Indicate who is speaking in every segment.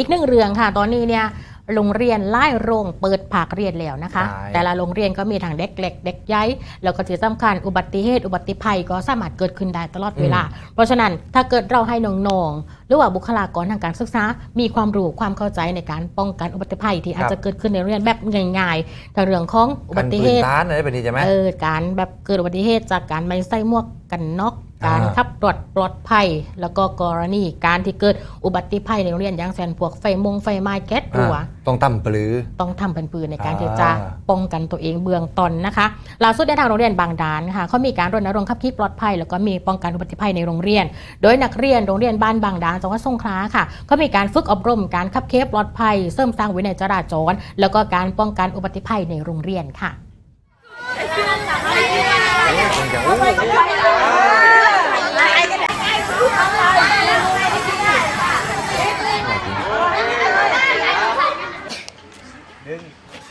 Speaker 1: อีกหนึ่งเรื่องค่ะ ตอนนี้เนี่ยโรงเรียนไล่โรงเปิดภาคเรียนแล้วนะคะ
Speaker 2: ใช่
Speaker 1: แต่ละโรงเรียนก็มีทางเด็กเล็กเด็กใหญ่แล้วก็ที่สำคัญอุบัติเหตุอุบัติภัยก็สามารถเกิดขึ้นได้ตลอดเวลา เพราะฉะนั้นถ้าเกิดเราให้น้องๆหรือว่าบุคลากรทางการศึกษา มีความรู้ความเข้าใจในการป้องกันอุบัติภัยที่อาจจะเกิดขึ้นในโรงเรียนแบบง่ายๆทางเรื่องของอุบัติเหตุ
Speaker 2: การปืนต้านอะไรแบบนี้ใช่ไหม
Speaker 1: เออการแบบเกิดอุบัติเหตุจากการไม่ใส่หมวกกันน็อก
Speaker 2: อ่า
Speaker 1: การขับรถปลอดภัย แล้วก็กรณีการที่เกิดอุบัติภัยในโรงเรียนอย่างเช่นพวกไฟมงไฟไหม้แก๊สรัว
Speaker 2: อ่าต้องตั้มปลือ
Speaker 1: ต้องทำเป็นปืนในการ
Speaker 2: อ่า
Speaker 1: ที่จะป้องกันตัวเองเบื้องต้นนะคะล่าสุดในทางโรงเรียนบางดานค่ะเขามีการรณรงค์ขับขี่ปลอดภัย แล้วก็มีป้องกันอุบัติภัยในโรงเรียน โดยนักเรียนโรงเรียนบ้านบางดานจังหวัดสงขลาค่ะเขามีการฝึกอบรมการขับขี่ปลอดภัยเสริมสร้างวินัยจราจร แล้วก็การป้องกันอุบัติภัยในโรงเรียนค่ะ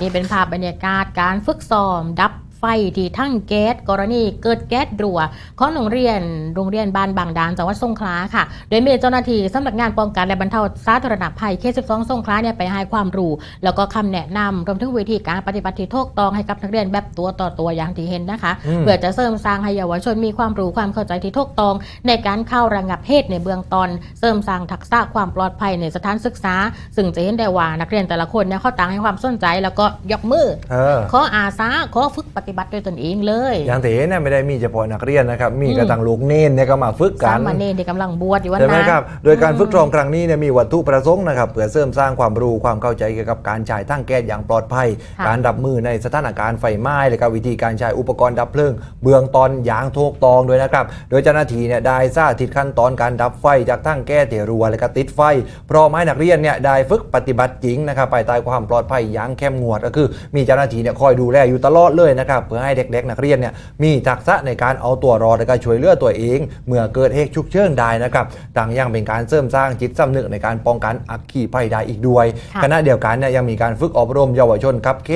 Speaker 1: นี่เป็นภาพบรรยากาศการฝึกซ้อมดับ ไฟที่ทั้งแก๊สกรณีเกิดแก๊สรั่วของโรงเรียนโรงเรียนบ้านบางดานจังหวัดสงขลาค่ะ โดยมีเจ้าหน้าที่สำนักงานป้องกันและบรรเทาสาธารณภัยเขต12สงขลาเนี่ยไปให้ความรู้แล้วก็คำแนะนำรวมถึงวิธีการปฏิบัติที่ถูกต้องให้กับนักเรียนแบบตัวต่อตัวอย่างที่เห็นนะคะ
Speaker 2: อืม
Speaker 1: เพื่อจะเสริมสร้างให้เยาวชนมีความรู้ความเข้าใจที่ถูกต้อง ในการเข้าระงับเหตุในเบื้องต้นเสริมสร้างทักษะความปลอดภัยในสถานศึกษา ซึ่งจะเห็นได้ว่านักเรียนแต่ละคนเนี่ยเขาต่างให้ความสนใจแล้วก็ยกมือ
Speaker 2: เออ
Speaker 1: ขออาสาขอฝึกปฏิบัติด้วยตนเองเลย
Speaker 2: อย่างที่เห็นเนี่ยไม่ได้มีเฉพาะนักเรียนนะครับมี
Speaker 1: อืม
Speaker 2: กระตังลูกเน้นเนี่ยก็มาฝึกกั
Speaker 1: สานมเณรที่กำลังบวชอยู่วัน
Speaker 2: ใช่ไหม
Speaker 1: นั้น
Speaker 2: ครับโดยการฝึกซ้อมครั้งนี้เนี่ยมีวัตถุประสงค์นะครับเพื่อเสริมสร้างความรู้ความเข้าใจเกี่ยวกับการใช้ทั้งแก๊สอย่างปลอดภัย
Speaker 1: ค่ะ
Speaker 2: การดับมือในสถานการณ์ไฟไหม้และก็วิธีการใช้อุปกรณ์ดับเพลิง เบื้องต้นอย่างถูกต้องด้วยนะครับโดยเจ้าหน้าที่เนี่ยได้สาธิตขั้นตอนการดับไฟจากทั้งแก๊สเทรัวและก็ติดไฟพร้อมให้นักเรียนเนี่ยได้ฝึกปฏิบัติจริงนะครับภายใต้ความปลอดภัยอย่างเข้มงวดก็คือ มีเจ้าหน้าที่เนี่ยคอยดูแลอยู่ตลอดเลยนะครับเพื่อให้เด็กๆ นักเรียนเนี่ยมีทักษะในการเอาตัวรอดและก็ช่วยเหลือตัวเอง เมื่อเกิดเหตุฉุกเฉินได้นะครับต่างยังเป็นการเสริมสร้างจิตสำนึกในการป้องกันอัคคีภัยได้อีกด้วย
Speaker 1: ค่ะ
Speaker 2: ขณะเดียวกันเนี่ยยังมีการฝึกอบรมเยาวชนครับเค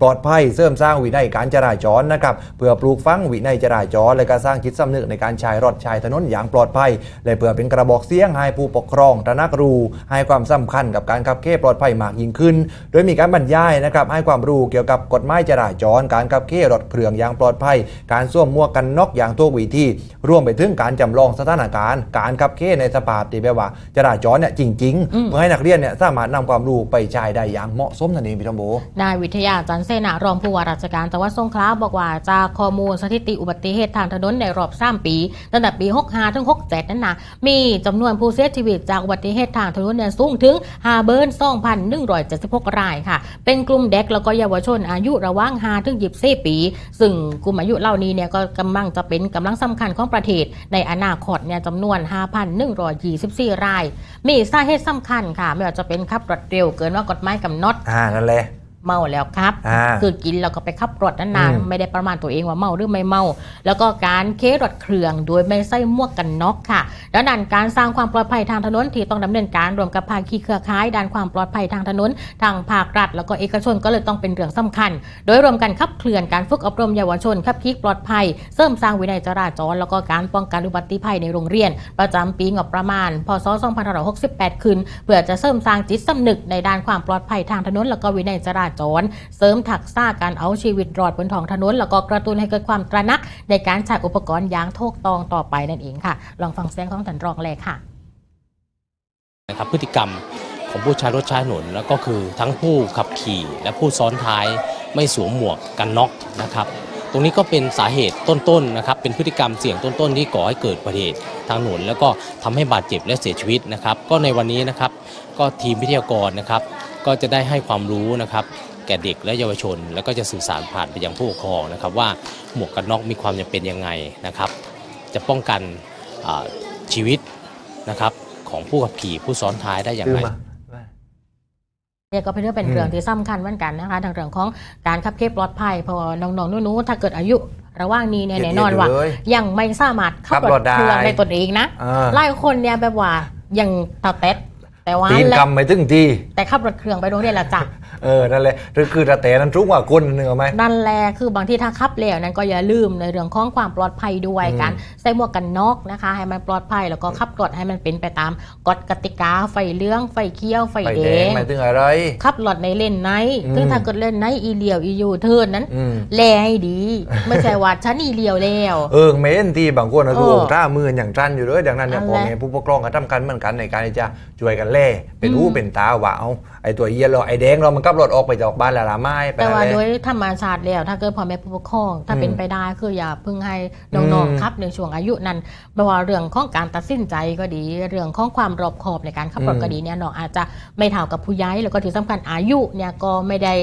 Speaker 2: ปลอดภัยเสริมสร้างวินัยการจราจรนะครับเพื่อปลูกฝังวินัยจราจรและก็สร้างจิตสำนึกในการใช้รถใช้ถนนอย่างปลอดภัยและเพื่อเป็นกระบอกเสียงให้ผู้ปกครองตระหนักรู้ให้ความสำคัญกับการขับขี่ปลอดภัยมากยิ่งขึ้น โดยมีการบรรยายนะครับให้ความรู้เกี่ยวกับกฎหมายจราจรการขับขี่รถเครื่องอย่างปลอดภัย การสวมหมวกกันน็อกอย่างถูกวิธีรวมไปถึงการจำลองสถานการณ์ การขับขี่ในสภาพที่แบบว่าจราจรเนี่ยจริง
Speaker 1: อืม
Speaker 2: ๆเพื่อให้นักเรียนเนี่ยสามารถนำความรู้ไปใช้ได้อย่างเหมาะสมนั่นเองพี่ทอมโบ
Speaker 1: นายวิทยาจันทร์เสนารองผู้ว่าราชการจังหวัดสงขลาบอกว่าจากข้อมูลสถิติอุบัติเหตุทางถนนในรอบ3ปี ตั้งแต่ปี 65 ถึง 67 นั้นนะมีจำนวนผู้เสียชีวิตจากอุบัติเหตุทางถนนเนี่ยสูงถึง5เบิร์น2,176 รายค่ะ เป็นกลุ่มเด็กแล้วก็เยาวชนอายุระหว่าง5ถึง 24 ปีซึ่งกลุ่มอายุเหล่านี้เนี่ยก็กำลังจะเป็นกำลังสำคัญของประเทศ ในอนาคตเนี่ยจำนวน 5,124 ราย มีสาเหตุสำคัญค่ะ ไม่ว่าจะเป็นขับรถเร็วเกินว่ากฎหมายกำหนด
Speaker 2: อ่านั่นแหละ
Speaker 1: เมาแล้วครับ
Speaker 2: อ่า
Speaker 1: คือกินแล้วก็ไปขับรถนั่นนะ
Speaker 2: อืม
Speaker 1: ไม่ได้ประมาณตัวเองว่าเมาหรือไม่เมา แล้วก็การเครถเครื่องโดยไม่ใส่หมวกกันน็อกค่ะดังนั้นการสร้างความปลอดภัยทางถนนที่ต้องดำเนินการรวมกับภาคีเครือข่ายด้านความปลอดภัยทางถนนทางภาครัฐ แล้วก็เอกชนก็เลยต้องเป็นเรื่องสำคัญ โดยรวมกันขับเคลื่อนการฝึกอบรมเยาวชนขับขี่ปลอดภัย เสริมสร้างวินัยจราจร แล้วก็การป้องกันอุบัติภัยในโรงเรียน ประจำปีงบประมาณ พศ 2568 ขึ้น เพื่อจะเสริมสร้างจิตสำนึกในด้านความปลอดภัยทางถนนแล้วก็วินัยจราจร เสริมทักษะการเอาชีวิตรอดบนท้องถนน แล้วก็กระตุ้นให้เกิดความตระหนัก ในการใช้อุปกรณ์ยางถูกตองต่อไปนั่นเองค่ะ ลองฟังเสียงของท่านรองเลยค่ะ
Speaker 3: นะครับพฤติกรรมของผู้ใช้รถใช้ถนนแล้วก็คือทั้งผู้ขับขี่และผู้ซ้อนท้ายไม่สวมหมวกกันน็อกนะครับ ตรงนี้ก็เป็นสาเหตุต้นๆนะครับ เป็นพฤติกรรมเสี่ยงต้นๆ ที่ก่อให้เกิดอุบัติเหตุทางถนนแล้วก็ทำให้บาดเจ็บและเสียชีวิตนะครับ ก็ในวันนี้นะครับ ก็ทีมวิทยากรนะครับ ก็จะได้ให้ความรู้นะครับแก่เด็กและเยาวชน แล้วก็จะสื่อสารผ่านไปยังผู้ปกครองนะครับ ว่าหมวกกันน็อกมีความจำเป็นยังไงนะครับ จะป้องกันอ่าชีวิตนะครับของผู้ขับขี่ผู้ซ้อนท้ายได้อย่าง
Speaker 2: คือ
Speaker 3: ไร
Speaker 2: มา
Speaker 1: เนี่ยก็เป็นเรื่องเป็น
Speaker 2: อืม
Speaker 1: เรื่องที่สำคัญเหมือนกันนะคะทางเรื่องของการขับขี่ปลอดภัยเพราะว่าน้องๆหนู้ๆถ้าเกิดอายุระหว่างนี้เนี่ยแน่นอนว่า
Speaker 2: เด็กๆอยู่เลย
Speaker 1: ยังไม่สามารถขับ
Speaker 2: ขับ
Speaker 1: ร
Speaker 2: ร
Speaker 1: ถ
Speaker 2: ถได้
Speaker 1: เครื่องในตนเองนะ
Speaker 2: อ่า
Speaker 1: หลายคนเนี่ยแบบว่ายังตาเต็ด แต่ว่า
Speaker 2: ตีน
Speaker 1: แหละ
Speaker 2: กำไม่ถึงที
Speaker 1: แต่ขับรถเครื่องไปโรงเรียนละจ้ะ
Speaker 2: เออนั่นแหละคือคือตาแต่นั้นทุกกว่าคนหนึ่งเอาไหม
Speaker 1: นั่นแหละคือบางที่ถ้าขับแล้วนั้นก็อย่าลืมในเรื่องของความปลอดภัยด้วย
Speaker 2: อืม
Speaker 1: การใส่หมวกกันน็อกนะคะ ให้มันปลอดภัยแล้วก็ขับรถให้มันเป็นไปตามกฎกติกาไฟเหลื้องไฟเขียวไฟ
Speaker 2: ไฟ
Speaker 1: แด
Speaker 2: แดง
Speaker 1: ง
Speaker 2: หมายถึงอะไร
Speaker 1: ขับรถในเลนไหน
Speaker 2: อืม
Speaker 1: ถึงถ้าเกิดเลนไหนอีเลียวอียูเทิร์นนั้น
Speaker 2: อืม
Speaker 1: แลให้ดี ไม่ใช่ว่าฉันอีเลียวแล้ว
Speaker 2: เออเมนที่บางคนนะคือ
Speaker 1: เออ
Speaker 2: โอ่งท่ามืออย่างจันอยู่เลยดังนั้นเนี่ย
Speaker 1: นั่น
Speaker 2: พ่อ
Speaker 1: แหละ
Speaker 2: แม่ผู้ปกครองก็ทำกันเหมือนกันในการที่จะช่วยกันแล่เป็นหู
Speaker 1: อืม
Speaker 2: เป็นตาว่าเอาไอ้ตัวเอียเราไอ้แดงเรามันขับรถออกไปจากบ้านและละไม้ไป
Speaker 1: แต่
Speaker 2: นั่น
Speaker 1: ว่า
Speaker 2: แหละ
Speaker 1: โดยธรรมชาติแล้วถ้าเกิดพ่อแม่ผู้ปกครอง ถ้า
Speaker 2: อืม
Speaker 1: เป็นไปได้คืออย่าเพิ่งให้น้อง
Speaker 2: อืม
Speaker 1: ๆครับในช่วงอายุนั้นไม่ว่าเรื่องของการตัดสินใจก็ดี เรื่องของความรอบคอบในการขับรถ
Speaker 2: อืม
Speaker 1: ก็ดีเนี่ยน้องอาจจะไม่เท่ากับผู้ใหญ่แล้วก็ที่สำคัญอายุเนี่ยก็ไม่ได้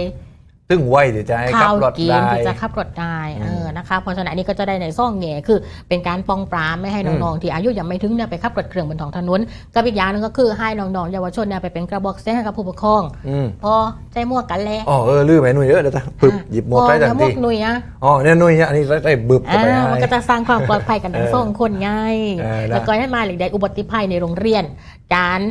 Speaker 2: ซึ่งไวเดี๋ยวจะให้ขั
Speaker 1: ข่า
Speaker 2: บ
Speaker 1: ว
Speaker 2: รถ
Speaker 1: เกณ
Speaker 2: ได้
Speaker 1: ฑ์ที่จะขับรถได้
Speaker 2: อืม
Speaker 1: เออ นะคะเพราะฉะนั้นอันนี้ก็จะได้ในซ่องแง่คือ เป็นการป้องปรามไม่ให้น้องๆที่อายุยังไม่ถึงเนี่ยไปขับรถเครื่องบนท้องถนนกับอีกอย่างหนึงก็คือให้น้องๆเยาวชนเนี่ยไปเป็นกระบอกเสียงให้กับผู้ปกครอง
Speaker 2: อืม
Speaker 1: พอใจมั่วกันแล้ว
Speaker 2: อ๋อเออลืมไอ้หนุ่ยเยอะเดี๋ยวจะปึ๊บหยิบหมวกได้ทัน
Speaker 1: พอ
Speaker 2: ที
Speaker 1: หมวกหนุ่ยอะ
Speaker 2: อ๋อเนี่ยหนุ่ยเนี่ยอันนี้ได้บึบเข้า
Speaker 1: อ่า
Speaker 2: ไป
Speaker 1: มัน
Speaker 2: ให้
Speaker 1: ก็จะสร้างความปลอดภัยกันทั้ง
Speaker 2: เออ
Speaker 1: สองคนง่าย
Speaker 2: เออได้
Speaker 1: แล้วก็ให้มาหลีกได้อุบัติภัยในโรงเรียนการ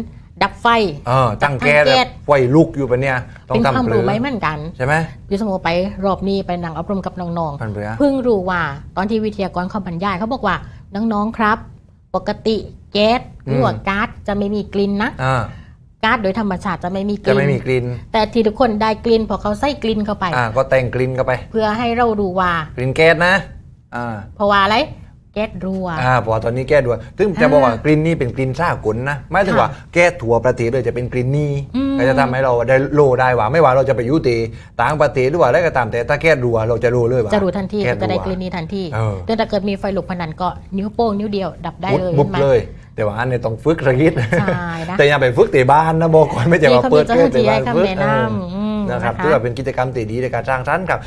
Speaker 1: ดับไฟ
Speaker 2: อ๋อตั้งแก๊ส
Speaker 1: ตั้งแก๊ส
Speaker 2: ไฟลุกอยู่ปะเนี่ยต้อง
Speaker 1: เป็นความ
Speaker 2: ทำเปลื
Speaker 1: รู้
Speaker 2: อ
Speaker 1: ไหมเหมือนกัน
Speaker 2: ใช่ไหม
Speaker 1: พี่สมโมไปรอบนี้ไปนั่งอบรมกับน้อง
Speaker 2: พันเปลือ
Speaker 1: ๆเพิ่งรู้ว่าตอนที่วิทยากรเขาบรรยายเขาบอกว่าน้องๆครับ ปกติแก๊สหรือว่าก๊าซจะไม่มีกลิ่นนะ
Speaker 2: อ่า
Speaker 1: ก๊าซโดยธรรมชาติจะไม่มีก
Speaker 2: จะ
Speaker 1: ลิ่น
Speaker 2: ไม่มีกลิ่น
Speaker 1: แต่ที่ทุกคนได้กลิ่นเพอเขาใส่กลิ่นเข้าไป
Speaker 2: อ่าก็แต่งกลิ่นเข้าไป
Speaker 1: เพื่อให้เราดูว่า
Speaker 2: กลิ่นแก๊สนะอ่า
Speaker 1: เพราะว่าอะไร แก๊สรั่ว
Speaker 2: อ่าพอตอนนี้แก้ด้วยซึ่งจะบอกว่ากลิ่นนี่เป็นกลิ่นซ่ากลนะไม่ถึงว่าแก้ถั่วประเทศเลยจะเป็นกลิ่นนี้
Speaker 1: อืม
Speaker 2: ก็จะทำให้เราได้โลได้ว่าไม่ว่าเราจะไปอยุติต่างประเทศหรือว่าอะไรก็ตามแต่ถ้าแก้รัวเราจะรู้เลยว่า
Speaker 1: จะรู้ทันที
Speaker 2: แก้
Speaker 1: จะได้
Speaker 2: รัว
Speaker 1: กลิ่นนี้ทันที
Speaker 2: เออ
Speaker 1: แต่ถ้าเกิดมีไฟลุกพนันก็นิ้วโป้งนิ้วเดียวดับได้
Speaker 2: บุบ
Speaker 1: เลย
Speaker 2: บุบ
Speaker 1: เห็นไหม
Speaker 2: เลย แต่ว่าอันนี้ต้องฝึกระยิด
Speaker 1: ใช่นะ
Speaker 2: แต่อย่าไปฝึกแต่บ้านนะบอกก่อนไม่ใช่
Speaker 1: นี่
Speaker 2: ว่า
Speaker 1: เขา
Speaker 2: เปิ
Speaker 1: มี
Speaker 2: ด
Speaker 1: เจ้าห
Speaker 2: แค่
Speaker 1: น้า
Speaker 2: แต่
Speaker 1: ที่
Speaker 2: บ้า
Speaker 1: ให้
Speaker 2: นฝึก
Speaker 1: คำแนะ
Speaker 2: เออนำ
Speaker 1: อืม
Speaker 2: นะครับ
Speaker 1: นะคะ
Speaker 2: ถือว่าเป็นกิจกรรมตีดีในการสร้างสรรค์ครับ